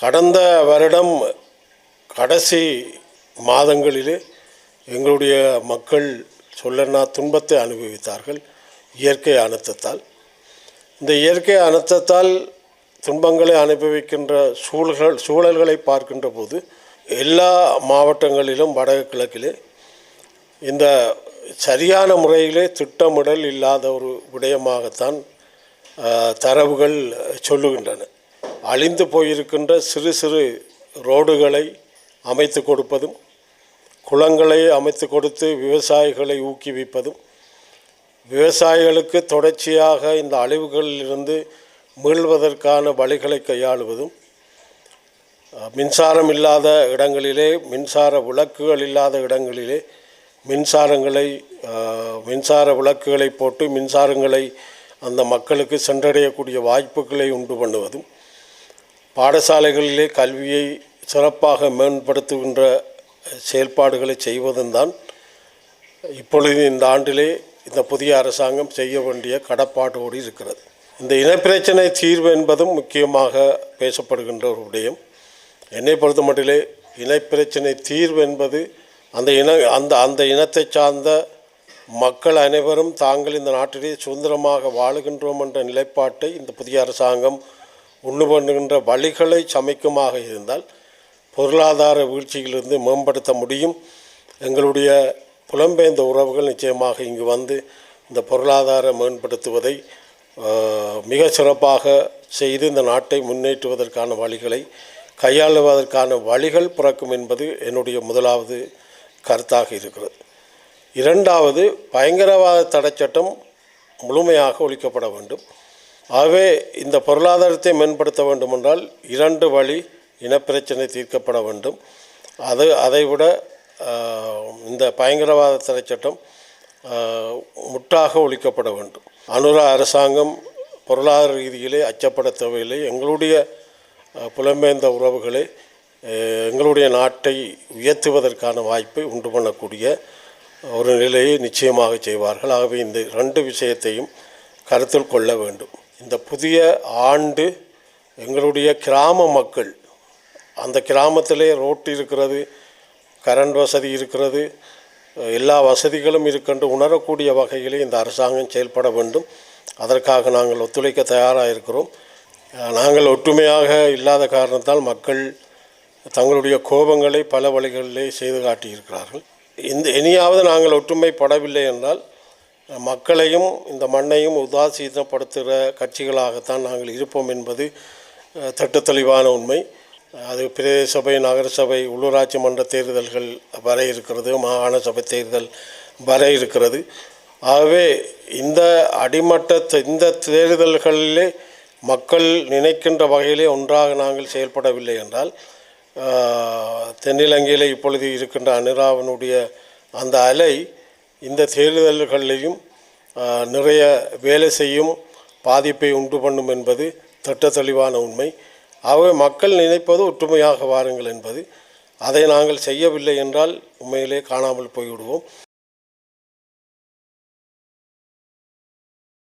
கடந்த வருடம் கடைசி மாதங்களிலே எங்களுடைய மக்கள் சொல்லனா துன்பத்தை அனுபவித்தார்கள். இயற்கை அனர்த்தத்தால். இந்த இயற்கை அனர்த்தத்தால் துன்பங்களை அனுபவிக்கின்ற சூழல்கள் சூழல்களை பார்க்கின்ற போது எல்லா மாவட்டங்களிலும் வடகிழக்கிலே இந்த சரியான முறையிலே திட்டமிடல் இல்லாத ஒரு விடயமாகத்தான் தரவுகள் சொல்லுகின்றன. அழிந்து போயிருக்கின்ற சிறு சிறு ரோடுகளை அமைத்து கொடுப்பதும் குளங்களை அமைத்து கொடுத்து விவசாயிகளை ஊக்குவிப்பதும் விவசாயிகளுக்கு தொடர்ச்சியாக இந்த அழிவுகளிலிருந்து மீள்வதற்கான வழிகளை கையாளுவதும் மின்சாரம் இல்லாத இடங்களிலே மின்சார விளக்குகள் இல்லாத இடங்களிலே மின்சாரங்களை மின்சார விளக்குகளை போட்டு மின்சாரங்களை அந்த மக்களுக்கு சென்றடையக்கூடிய வாய்ப்புகளை உண்டு பண்ணுவதும் பாடசாலைகளிலே கல்வியை சிறப்பாக மேம்படுத்துகின்ற செயல்பாடுகளை செய்வதும் தான் இப்பொழுது இந்த ஆண்டிலே இந்த புதிய அரசாங்கம் செய்ய வேண்டிய கடப்பாட்டோடு இருக்கிறது. இந்த இனப்பிரச்சனை தீர்வு என்பதும் முக்கியமாக பேசப்படுகின்ற ஒரு விடயம். என்னை பொறுத்த மட்டிலே இனப்பிரச்சனை தீர்வு என்பது அந்த இன அந்த அந்த இனத்தை சார்ந்த மக்கள் அனைவரும் தாங்கள் இந்த நாட்டிலே சுதந்திரமாக வாழுகின்றோம் என்ற நிலைப்பாட்டை இந்த புதிய அரசாங்கம் உண்டு பண்ணுகின்ற வழிகளை சமைக்குமாக இருந்தால் பொருளாதார வீழ்ச்சியிலிருந்து மேம்படுத்த முடியும். எங்களுடைய புலம்பெயர்ந்த உறவுகள் நிச்சயமாக இங்கு வந்து இந்த பொருளாதார மேம்படுத்துவதை மிக சிறப்பாக செய்து இந்த நாட்டை முன்னேற்றுவதற்கான வழிகளை கையாளுவதற்கான வழிகள் பிறக்கும் என்பது என்னுடைய முதலாவது கருத்தாக இருக்கிறது. இரண்டாவது பயங்கரவாத தடைச்சட்டம் முழுமையாக ஒழிக்கப்பட வேண்டும். ஆகவே இந்த பொருளாதாரத்தை மேம்படுத்த வேண்டுமென்றால் இரண்டு வழி இனப்பிரச்சனை தீர்க்கப்பட வேண்டும். அது அதைவிட இந்த பயங்கரவாத தடை சட்டம் முட்டாக ஒழிக்கப்பட வேண்டும். அனுரா அரசாங்கம் பொருளாதார ரீதியிலே அச்சப்பட தேவையில்லை. எங்களுடைய புலம்பெயர்ந்த உறவுகளை எங்களுடைய நாட்டை உயர்த்துவதற்கான வாய்ப்பை உண்டு பண்ணக்கூடிய ஒரு நிலையை நிச்சயமாக செய்வார்கள். ஆகவே இந்த ரெண்டு விஷயத்தையும் கருத்தில் கொள்ள வேண்டும். இந்த புதிய ஆண்டு எங்களுடைய கிராம மக்கள் அந்த கிராமத்திலே ரோட்டு இருக்கிறது கரண்ட் வசதி இருக்கிறது எல்லா வசதிகளும் இருக்கின்ற உணரக்கூடிய வகையிலே இந்த அரசாங்கம் செயல்பட வேண்டும். அதற்காக நாங்கள் ஒத்துழைக்க தயாராக இருக்கிறோம் நாங்கள் ஒற்றுமையாக இல்லாத காரணத்தால் மக்கள் தங்களுடைய கோபங்களை பல வழிகளிலே செய்து காட்டியிருக்கிறார்கள். இந்த இனியாவது நாங்கள் ஒற்றுமைப்படவில்லை என்றால் மக்களையும் இந்த மண்ணையும் உதாசீனப்படுத்துகிற கட்சிகளாகத்தான் நாங்கள் இருப்போம் என்பது அஹ், தெளிவான உண்மை. அது பிரதேச சபை நகரசபை உள்ளூராட்சி மன்ற தேர்தல்கள் வர இருக்கிறது மாகாண சபை தேர்தல் வர இருக்கிறது. ஆகவே இந்த அடிமட்ட இந்த தேர்தல்களிலே மக்கள் நினைக்கின்ற வகையிலே ஒன்றாக நாங்கள் செயல்படவில்லை என்றால் தென்னிலங்கையில் இப்பொழுது இருக்கின்ற அனுராவனுடைய அந்த அலை இந்த தேர்தல்களிலையும் நிறைய வேலை செய்யும் பாதிப்பை உண்டு பண்ணும் என்பது திட்ட தெளிவான உண்மை. ஆகவே மக்கள் நினைப்பது ஒற்றுமையாக வாருங்கள் என்பது. அதை நாங்கள் செய்யவில்லை என்றால் உண்மையிலே காணாமல் போய்விடுவோம்.